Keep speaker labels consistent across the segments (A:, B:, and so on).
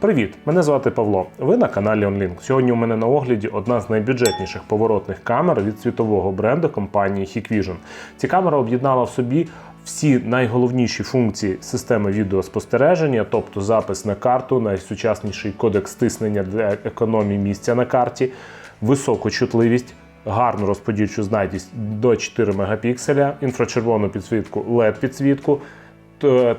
A: Привіт! Мене звати Павло. Ви на каналі OnLink. Сьогодні у мене на огляді одна з найбюджетніших поворотних камер від світового бренду компанії Hikvision. Ця камера об'єднала в собі всі найголовніші функції системи відеоспостереження, тобто запис на карту, найсучасніший кодек стиснення для економії місця на карті, високу чутливість. Гарну розподільчу знайдість до 4 мегапікселя, інфрачервону підсвітку, LED підсвітку,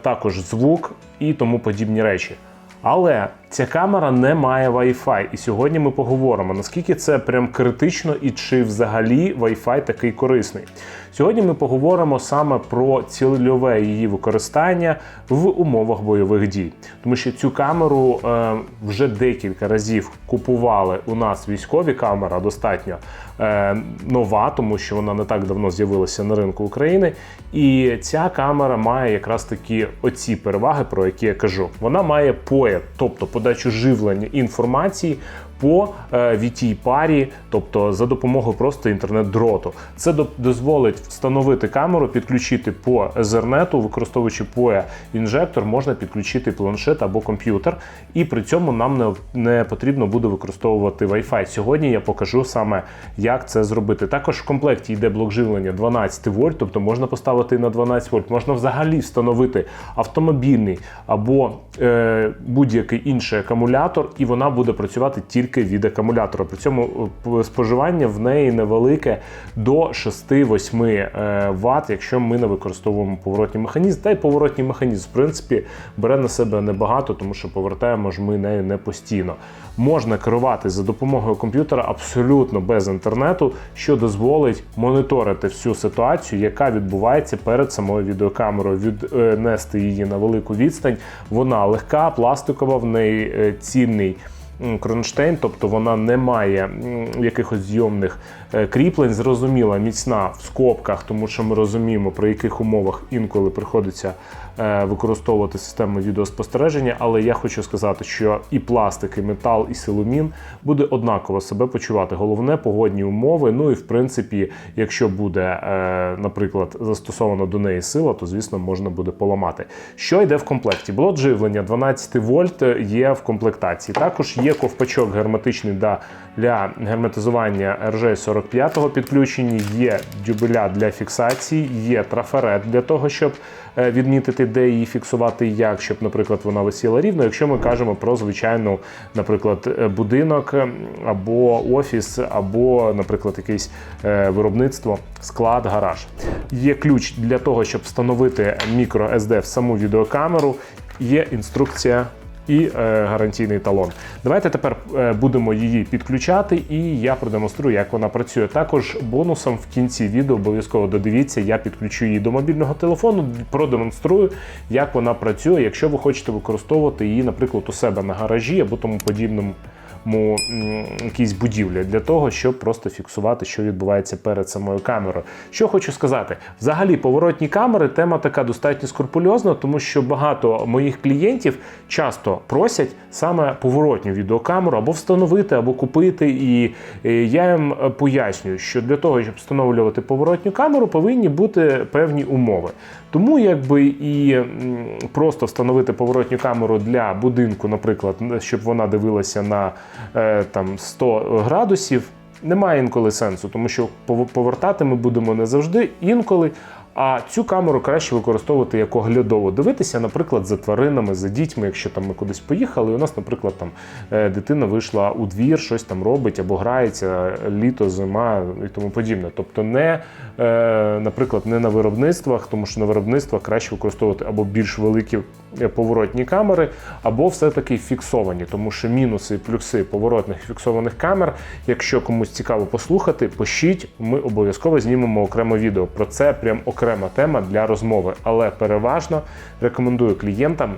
A: також звук і тому подібні речі. Але ця камера не має Wi-Fi. І сьогодні ми поговоримо, наскільки це прям критично і чи взагалі Wi-Fi такий корисний. Сьогодні ми поговоримо саме про цільове її використання в умовах бойових дій. Тому що цю камеру е, вже декілька разів купували у нас військові камера достатньо нова, тому що вона не так давно з'явилася на ринку України. І ця камера має якраз такі оці переваги, про які я кажу. Вона має поет, тобто подачу живлення інформації по е, VT парі, тобто за допомогою просто інтернет-дроту. Це дозволить встановити камеру, підключити по Ethernet, використовуючи POE інжектор, можна підключити планшет або комп'ютер, і при цьому нам не, не потрібно буде використовувати Wi-Fi. Сьогодні я покажу саме, як це зробити. Також в комплекті йде блок живлення 12 вольт, тобто можна поставити на 12 вольт, можна взагалі встановити автомобільний або е, будь-який інший акумулятор, і вона буде працювати тільки від акумулятора. При цьому е, споживання в неї невелике до 6-8 е, Вт, якщо ми не використовуємо поворотний механізм. Та й поворотний механізм, в принципі, бере на себе небагато, тому що повертаємо ж ми нею не постійно. Можна керувати за допомогою комп'ютера абсолютно без інтернету, що дозволить моніторити всю ситуацію, яка відбувається перед самою відеокамерою, віднести її на велику відстань. Вона легка, пластикова, в неї е, цільний м, кронштейн, тобто вона не має якихось зйомних Е, кріплень, зрозуміла, міцна в скобках, тому що ми розуміємо, при яких умовах інколи приходиться е, використовувати систему відеоспостереження. Але я хочу сказати, що і пластик, і метал, і силомін буде однаково себе почувати. Головне погодні умови. Ну і в принципі, якщо буде, е, наприклад, застосована до неї сила, то звісно можна буде поламати. Що йде в комплекті? Блок живлення 12 вольт є в комплектації. Також є ковпачок герметичний для герметизування rj 40 45-го підключенні є дюбеля для фіксації, є трафарет для того, щоб е, відмітити, де її фіксувати як, щоб, наприклад, вона висіла рівно. Якщо ми кажемо про звичайну, наприклад, е, будинок або офіс, або, наприклад, якесь е, виробництво, склад, гараж. Є ключ для того, щоб встановити мікро SD в саму відеокамеру, є інструкція і е, гарантійний талон. Давайте тепер е, будемо її підключати, і я продемонструю, як вона працює. Також бонусом в кінці відео обов'язково додивіться, я підключу її до мобільного телефону, продемонструю, як вона працює, якщо ви хочете використовувати її, наприклад, у себе на гаражі або тому подібному. Якісь будівлі для того, щоб просто фіксувати, що відбувається перед самою камерою. Що хочу сказати, взагалі поворотні камери тема така достатньо скрупульозна, тому що багато моїх клієнтів часто просять саме поворотню відеокамеру або встановити, або купити. І е, я їм е, пояснюю, що для того, щоб встановлювати поворотню камеру, повинні бути певні умови. Тому якби і просто встановити поворотню камеру для будинку, наприклад, щоб вона дивилася на е, там 100 градусів. Немає інколи сенсу, тому що повертати ми будемо не завжди інколи. А цю камеру краще використовувати як оглядово. Дивитися, наприклад, за тваринами, за дітьми, якщо там ми кудись поїхали, і у нас, наприклад, там е, дитина вийшла у двір, щось там робить або грається літо, зима і тому подібне. Тобто, не, е, наприклад, не на виробництвах, тому що на виробництвах краще використовувати або більш великі поворотні камери, або все-таки фіксовані, тому що мінуси і плюси поворотних фіксованих камер, якщо комусь цікаво послухати, пишіть, ми обов'язково знімемо окреме відео. Про це прям окрема тема для розмови, але переважно рекомендую клієнтам.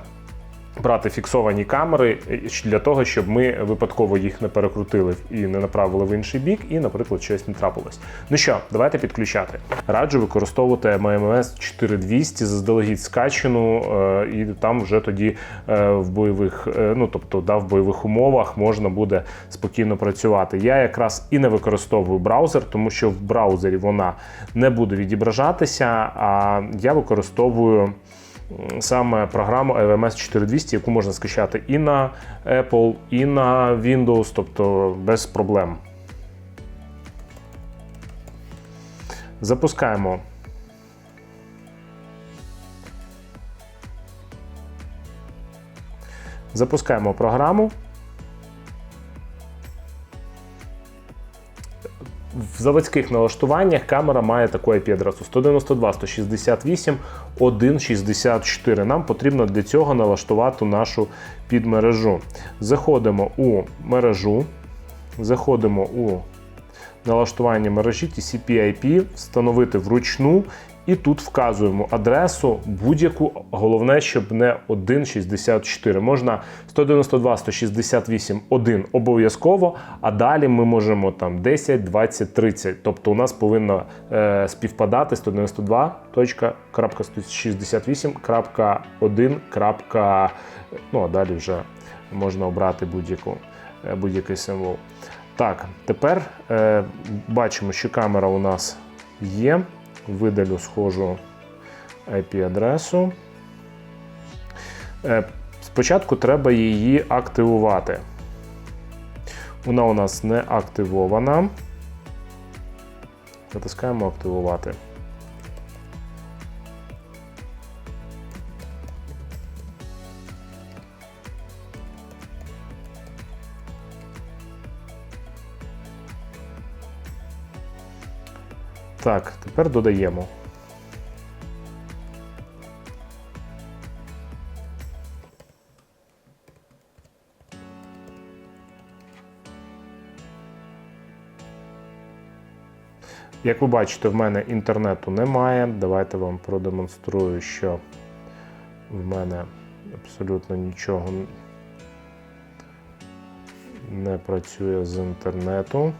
A: Брати фіксовані камери е, для того, щоб ми випадково їх не перекрутили і не направили в інший бік, і, наприклад, щось не трапилось. Ну що, давайте підключати. Раджу використовувати MMS 4200 заздалегідь скачану, е, і там вже тоді е, в бойових, ну тобто да, в бойових умовах можна буде спокійно працювати. Я якраз і не використовую браузер, тому що в браузері вона не буде відображатися, а я використовую саме програму LMS 4200, яку можна скачати і на Apple, і на Windows, тобто без проблем. Запускаємо. Запускаємо програму. В заводських налаштуваннях камера має таку IP-адресу 192 168 164. Нам потрібно для цього налаштувати нашу підмережу. Заходимо у мережу, заходимо у налаштування мережі TCP/IP, встановити вручну. І тут вказуємо адресу будь-яку, головне, щоб не 1.64. Можна 192, 168, 1 обов'язково, а далі ми можемо там 10, 20, 30. Тобто у нас повинно е, співпадати 192.168.1. Ну а далі вже можна обрати будь-яку, е, будь-який символ. Так, тепер е, бачимо, що камера у нас є. Видалю схожу IP-адресу. Е, Спочатку треба її активувати. Вона у нас не активована. Натискаємо активувати. Так, тепер додаємо. Як ви бачите, в мене інтернету немає. Давайте вам продемонструю, що в мене абсолютно нічого не працює з інтернету.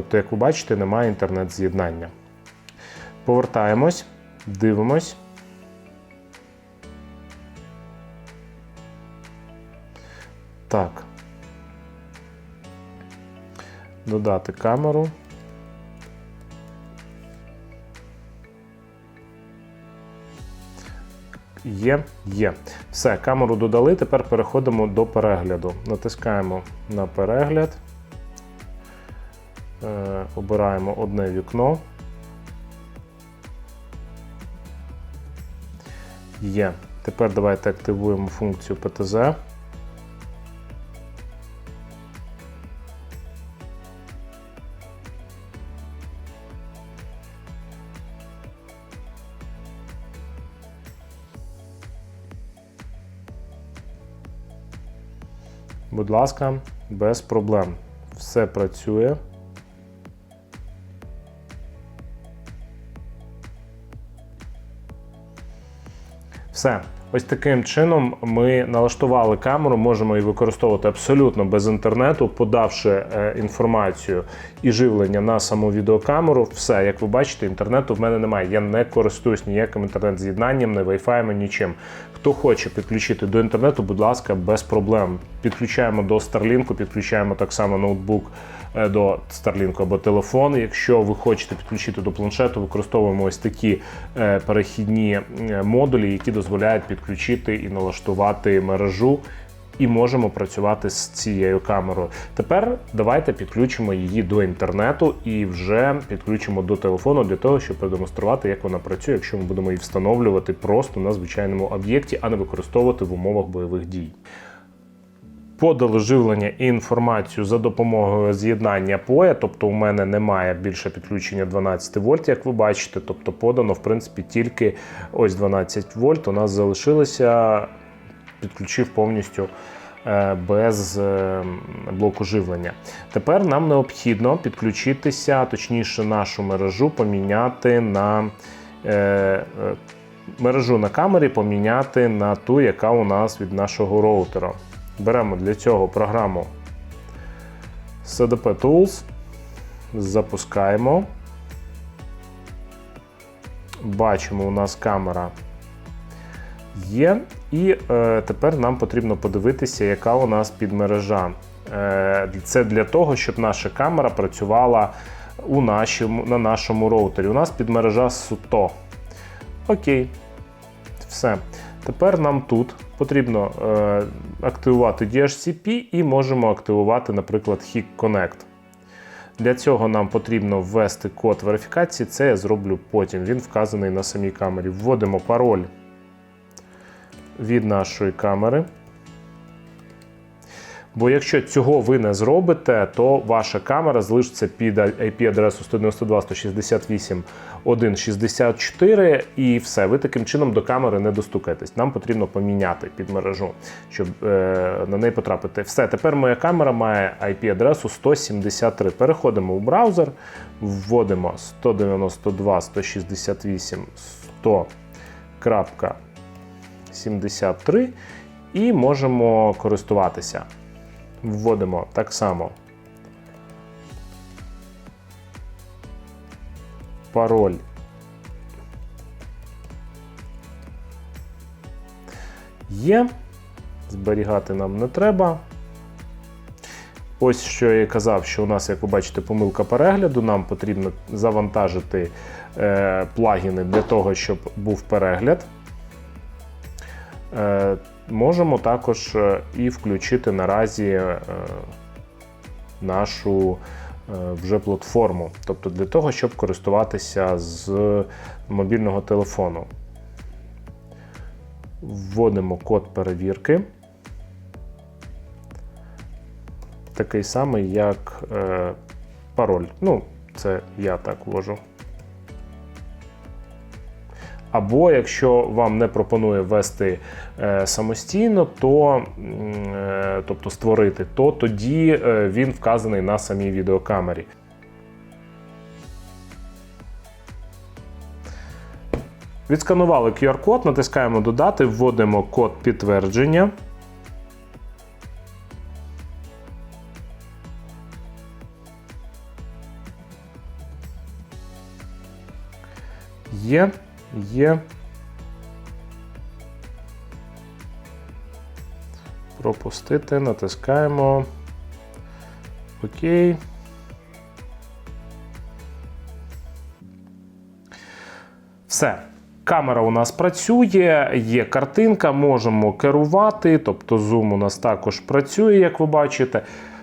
A: Тобто, як ви бачите, немає інтернет-з'єднання. Повертаємось, дивимось. Так. Додати камеру. Є, є. Все, камеру додали. Тепер переходимо до перегляду. Натискаємо на перегляд. Обираємо одне вікно. Є. Тепер давайте активуємо функцію PTZ. Будь ласка, без проблем. Все працює. Все. Ось таким чином ми налаштували камеру, можемо її використовувати абсолютно без інтернету, подавши е, інформацію і живлення на саму відеокамеру. Все, як ви бачите, інтернету в мене немає. Я не користуюсь ніяким інтернет-з'єднанням, не Wi-Fi, нічим. Хто хоче підключити до інтернету, будь ласка, без проблем. Підключаємо до Starlink, підключаємо так само ноутбук е, до Starlink або телефон. Якщо ви хочете підключити до планшету, використовуємо ось такі е, перехідні модулі, які дозволяють підключити і налаштувати мережу. І можемо працювати з цією камерою. Тепер давайте підключимо її до інтернету і вже підключимо до телефону для того, щоб продемонструвати, як вона працює, якщо ми будемо її встановлювати просто на звичайному об'єкті, а не використовувати в умовах бойових дій. Подали живлення і інформацію за допомогою з'єднання POE, тобто у мене немає більше підключення 12 вольт, як ви бачите. Тобто подано, в принципі, тільки ось 12 вольт. У нас залишилося, підключив повністю е, без е, блоку живлення. Тепер нам необхідно підключитися, точніше, нашу мережу поміняти на е, мережу на камері, поміняти на ту, яка у нас від нашого роутера. Беремо для цього програму CDP Tools, запускаємо. Бачимо, у нас камера є. І е, тепер нам потрібно подивитися, яка у нас підмережа Е, Це для того, щоб наша камера працювала у нашому, на нашому роутері. У нас підмережа СУТО. Окей. Все. Тепер нам тут потрібно е, активувати DHCP і можемо активувати, наприклад, HIC Connect. Для цього нам потрібно ввести код верифікації. Це я зроблю потім. Він вказаний на самій камері. Вводимо пароль від нашої камери. Бо якщо цього ви не зробите, то ваша камера залишиться під IP-адресу 192.168.1.64 і все, ви таким чином до камери не достукаєтесь. Нам потрібно поміняти під мережу, щоб е, на неї потрапити. Все, тепер моя камера має IP-адресу 173. Переходимо у браузер, вводимо 192.168.100.73 і можемо користуватися. Вводимо так само пароль. Є. Зберігати нам не треба. Ось що я казав, що у нас, як ви бачите, помилка перегляду. Нам потрібно завантажити е, плагіни для того, щоб був перегляд. Е, можемо також е, і включити наразі е, нашу е, вже платформу, тобто для того, щоб користуватися з мобільного телефону. Вводимо код перевірки. Такий самий, як пароль. Ну, це я так ввожу. Або якщо вам не пропонує ввести е, самостійно, то е, тобто створити, то тоді е, він вказаний на самій відеокамері. Відсканували QR-код, натискаємо Додати, вводимо код підтвердження. Є, є. Пропустити, натискаємо. Окей. Все. Камера у нас працює, є картинка, можемо керувати, тобто зум у нас також працює, як ви бачите.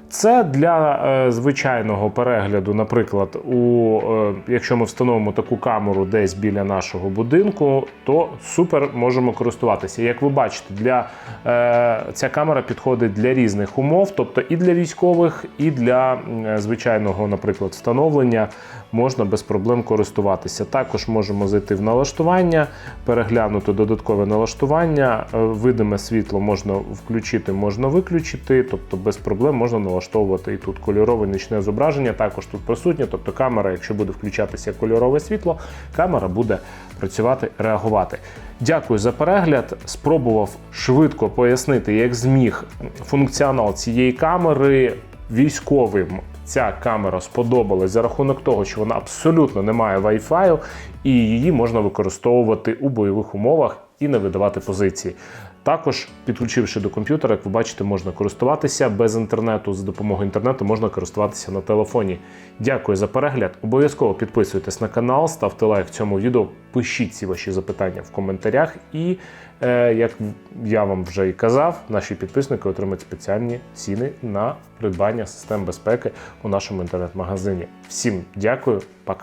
A: Це для е, звичайного перегляду, наприклад, у, е, якщо ми встановимо таку камеру десь біля нашого будинку, то супер можемо користуватися. Як ви бачите, для, е, ця камера підходить для різних умов, тобто і для військових, і для е, звичайного, наприклад, встановлення можна без проблем користуватися. Також можемо зайти в налаштування, переглянути додаткове налаштування, е, видиме світло можна включити, можна виключити, тобто без проблем можна налаштовувати і тут кольорове нічне зображення, також тут присутнє. Тобто камера, якщо буде включатися кольорове світло, камера буде працювати, реагувати. Дякую за перегляд. Спробував швидко пояснити, як зміг функціонал цієї камери військовим. Ця камера сподобалась за рахунок того, що вона абсолютно не має Wi-Fi, і її можна використовувати у бойових умовах і не видавати позиції. Також, підключивши до комп'ютера, як ви бачите, можна користуватися без інтернету. За допомогою інтернету можна користуватися на телефоні. Дякую за перегляд. Обов'язково підписуйтесь на канал, ставте лайк цьому відео, пишіть ці ваші запитання в коментарях. І, е, як я вам вже і казав, наші підписники отримають спеціальні ціни на придбання систем безпеки у нашому інтернет-магазині. Всім дякую, пока.